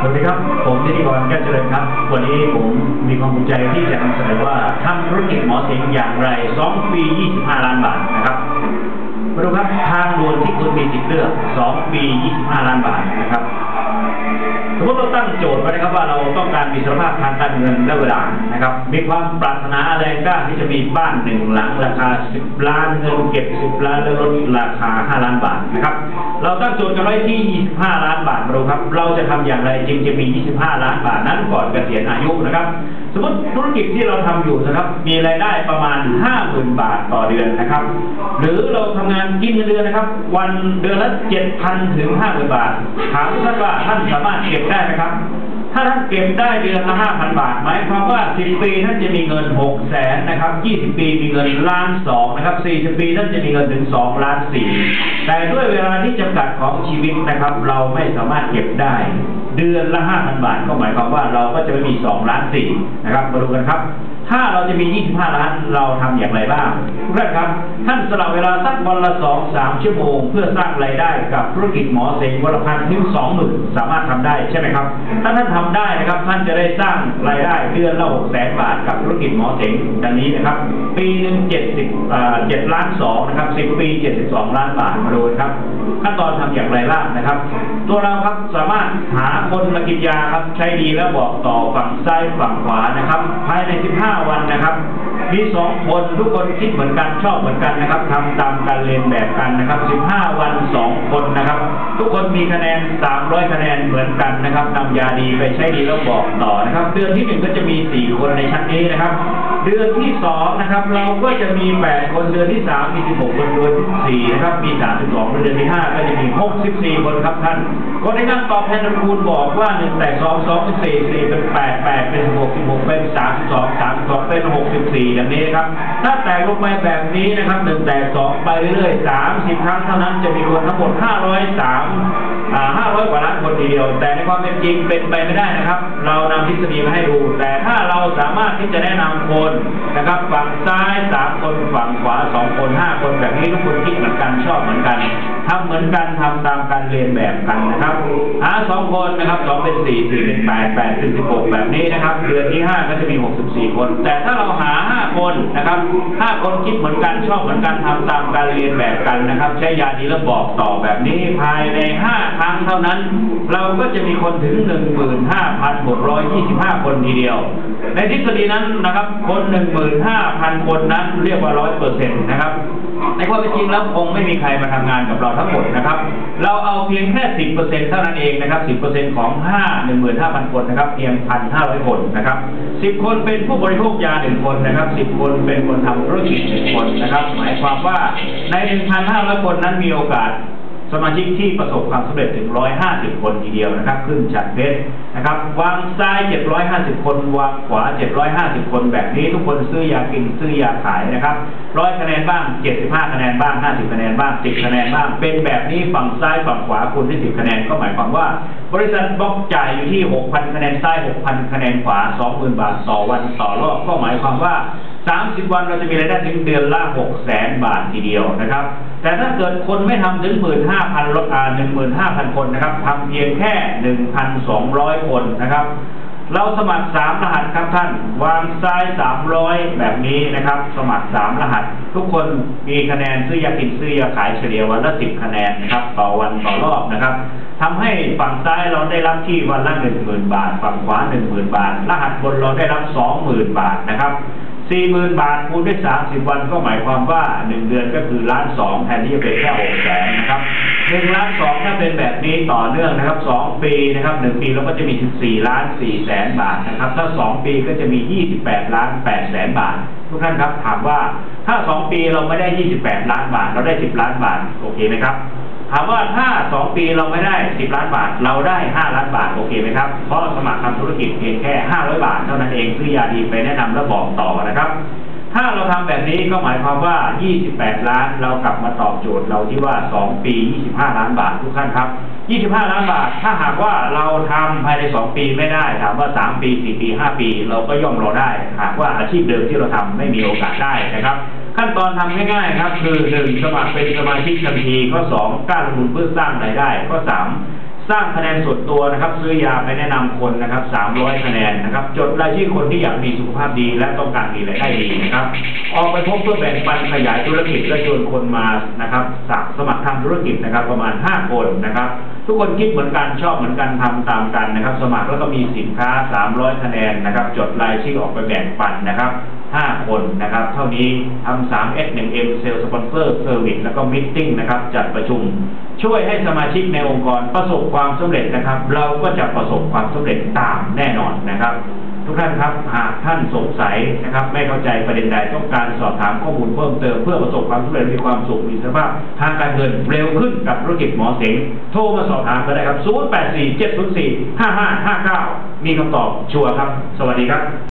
สวัสดีครับ ผมนิติกรแก้วเจริญครับ วันนี้ผมมีความภูมิใจที่จะนำเสนอว่าทำธุรกิจหมอเสงอย่างไร 2 ปี 25 ล้านบาทนะครับมาดูครับทางด่วนที่คุณมีสิทธิ์เลือก 2 ปี 25 ล้านบาทนะครับ สมมติเราตั้งโจทย์ไว้นะครับว่าเราต้องการมีสภาพทางการเงินและเวลานะครับ มีความปรารถนาแรกล้าที่จะมีบ้านหนึ่งหลังราคา 10 ล้านเงินเก็บ 10 ล้านและรถราคา 5 ล้านบาทนะครับ เราตั้งโจทย์กันไว้ที่ 25 ล้านบาทมาดูครับ เราจะทำอย่างไรจึงจะมี 25 ล้านบาทนั้นก่อนเกษียณอายุนะครับ สมมติธุรกิจที่เราทำอยู่นะครับ มีรายได้ประมาณ 50,000 บาทต่อเดือนนะครับ หรือเราทำงานกินเงินเดือนนะครับ วันเดือนละ 7,000 ถึง 50,000 บาท ถามท่านว่าท่านสามารถเก็บได้ไหมครับ ถ้าท่านเก็บได้เดือนละห้าพันบาทหมายความว่าสิบปีท่านจะมีเงินหกแสนนะครับยี่สิบปีมีเงินล้านสองนะครับสี่สิบปีท่านจะมีเงินถึงสองล้านสี่แต่ด้วยเวลาที่จำกัดของชีวิตนะครับ เราไม่สามารถเก็บได้ เดือนละห้าพันบาทก็หมายความว่าเราก็จะไม่มีสองล้านสี่นะครับมาดูกันครับ ถ้าเราจะมี 25 ล้าน เราทำอย่างไรบ้างทุกครับ ท่านสละเวลาสักวันละ 2 3 ชั่วโมง เพื่อสร้างรายได้กับธุรกิจหมอเสงวันละพันถึง20,000 สามารถทำได้ใช่ไหมครับ ถ้าท่านทำได้นะครับ ท่านจะได้สร้างรายได้เดือนละ6แสนบาทกับธุรกิจหมอเสงดังนี้นะครับ ปีหนึ่ง70อ่า7ล้าน2นะครับ10 ปี 72 ล้านบาทมาดูครับ ขั้นตอนทำอย่างไรบ้างนะครับ ตัวเราครับสามารถหาคนมากินยาครับใช้ดีแล้วบอกต่อฝั่งซ้ายฝั่งขวานะครับ ภายใน 15วันนะครับ มีสองคนทุกคนคิดเหมือนกันชอบเหมือนกันนะครับทำตามการเรียนแบบกันนะครับ 15 วันสองคนนะครับ ทุกคนมีคะแนน 300 คะแนนเหมือนกันนะครับนำยาดีไปใช้ดีแล้วบอกต่อนะครับ เดือนที่หนึ่งก็จะมี 4 คนในชั้นนี้นะครับ เดือนที่สองนะครับ เราก็จะมี8คนเดือนที่สามมี16คนเดือนที่สี่นะครับ มี32เดือนที่ห้าก็จะมี64คนครับท่านคนที่นั่งตอบแทนตระกูลบอกว่า1แตก2 2เป็น4 4เป็น8 8เป็น16 16เป็น32 32เป็น64อย่างนี้นะครับ ถ้าแตกลงไปแบบนี้นะครับ1แตก2ไปเรื่อยๆ30ครั้งเท่านั้นจะมีคนทั้งหมด503อ่า500กว่าล้านคนทีเดียว แต่ในความเป็นจริงเป็นไปไม่ได้นะครับ เรานำทฤษฎีมาให้ดู แต่ถ้าเราสามารถที่จะแนะนำคนนะครับ ฝั่งซ้ายสามคนฝั่งขวาสองคนห้าคนแบบนี้ทุกคนคิดเหมือนกันชอบเหมือนกัน ทำเหมือนกันทำตามการเรียนแบบกันนะครับหา2คนนะครับ2เป็น4 4เป็น8 8เป็น16แบบนี้นะครับ เดือนที่5ก็จะมี64คน แต่ถ้าเราหา5คนนะครับ5คนคิดเหมือนกันชอบเหมือนกันทำตามการเรียนแบบกันนะครับ ใช้ยาดีแล้วบอกต่อแบบนี้ภายใน5ครั้งเท่านั้น เราก็จะมีคนถึง15,625คนทีเดียว ในทฤษฎีนั้นนะครับ คน15,000คนนั้นเรียกว่า100%นะครับ ในความเป็นจริงแล้วคงไม่มีใครมาทำงานกับเราทั้งหมดนะครับ เราเอาเพียงแค่สิบเปอร์เซ็นเท่านั้นเองนะครับสิบเปอร์เซ็นต์ของห้าหนึ่งหมื่นห้าพันคนนะครับเพียงพันห้าร้อยคนนะครับสิบคนเป็นผู้บริโภคยาหนึ่งคนนะครับสิบคนเป็นคนทำธุรกิจหนึ่งคนนะครับ หมายความว่าในหนึ่งพันห้าร้อยคนนั้นมีโอกาส สมาชิกที่ประสบความสำเร็จถึง 150 คนทีเดียวนะครับ ขึ้นจากเพชรนะครับ วางซ้าย 750 คน วางขวา 750 คนแบบนี้ทุกคนซื้อยากินซื้อยาขายนะครับ 100 คะแนนบ้าง 75 คะแนนบ้าง 50 คะแนนบ้าง 10 คะแนนบ้าง เป็นแบบนี้ฝั่งซ้ายฝั่งขวาคูณที่ 10 คะแนนก็หมายความว่า บริษัทบล็อกจ่ายอยู่ที่ 6,000 คะแนนซ้าย 6,000 คะแนนขวา 20,000 บาทต่อวันต่อรอบก็หมายความว่า 30 วันเราจะมีรายได้ถึงเดือนละ6แสนบาททีเดียวนะครับ แต่ถ้าเกิดคนไม่ทำถึง 15,000ลดอ่า15,000 คนนะครับทำเพียงแค่ 1,200 คนนะครับ เราสมัคร 3 รหัสครับท่าน วางซ้าย 300 แบบนี้นะครับ สมัคร 3 รหัส ทุกคนมีคะแนนซื้อยากินซื้อยาขายเฉลี่ยวันละ 10 คะแนนนะครับ ต่อวันต่อรอบนะครับทำให้ฝั่งซ้ายเราได้รับที่วันละ 10,000 บาท ฝั่งขวา 10,000 บาท รหัสบนเราได้รับ 20,000 บาทนะครับ สี่หมื่นบาทคูณด้วยสามสิบวันก็หมายความว่าหนึ่งเดือนก็คือล้านสองแทนที่จะเป็นแค่หกแสนนะครับหนึ่งล้านสองถ้าเป็นแบบนี้ต่อเนื่องนะครับสองปีนะครับหนึ่งปีเราก็จะมีสิบสี่ล้านสี่แสนบาทนะครับ ถ้าสองปีก็จะมียี่สิบแปดล้านแปดแสนบาท ทุกท่านครับถามว่าถ้าสองปีเราไม่ได้ยี่สิบแปดล้านบาท เราได้สิบล้านบาทโอเคไหมครับถามว่าถ้า 2 ปีเราไม่ได้ 10 ล้านบาท เราได้ 5 ล้านบาท โอเคไหมครับ เพราะสมัครทำธุรกิจเพียงแค่ 500 บาท ท่านั้นเองซื้อยาดีไปแนะนำและบอกต่อนะครับ ถ้าเราทำแบบนี้ก็หมายความว่า 28 ล้านเรากลับมาตอบโจทย์เราที่ว่า 2 ปี 25 ล้านบาททุกท่านครับ 25 ล้านบาท ถ้าหากว่าเราทำภายใน 2 ปีไม่ได้ถามว่า 3 ปี 4 ปี 5 ปี เราก็ย่อมรอได้ หากว่าอาชีพเดิมที่เราทำไม่มีโอกาสได้นะครับขั้นตอนทำง่ายๆครับ คือ 1 สมัครเป็นสมาชิกทันทีข้อ2กาลงทุนเพื่อสร้างรายได้ข้อ 3 สร้างคะแนนส่วนตัวนะครับ ซื้อยาไปแนะนำคนนะครับ 300 คะแนนนะครับ จดรายชื่อคนที่อยากมีสุขภาพดีและต้องการมีรายได้ดีนะครับ ออกไปพบเพื่อแบ่งปันขยายธุรกิจและชวนคนมานะครับสักสมัครทำธุรกิจนะครับ ประมาณ 5 คนนะครับ ทุกคนคิดเหมือนกันชอบเหมือนกันทำตามกันนะครับ สมัครแล้วก็มีสินค้า 300 คะแนนนะครับ จดรายชื่อออกไปแบ่งปันนะครับ 5 คนนะครับ เท่านี้ทำ 3S 1M เซลล์สปอนเซอร์เซอร์วิสแล้วก็มิทติ้งนะครับจัดประชุม ช่วยให้สมาชิกในองค์กรประสบความสำเร็จนะครับ เราก็จะประสบความสำเร็จตามแน่นอนนะครับ ทุกท่านครับหากท่านสงสัยนะครับ ไม่เข้าใจประเด็นใดต้องการสอบถามข้อมูลเพิ่มเติมเพื่อประสบความสำเร็จมีความสุขมีสภาพทางการเงินเร็วขึ้นกับธุรกิจหมอเสงโทรมาสอบถามก็ได้ครับ 0847045559 มีคำตอบชัวร์ครับ สวัสดีครับ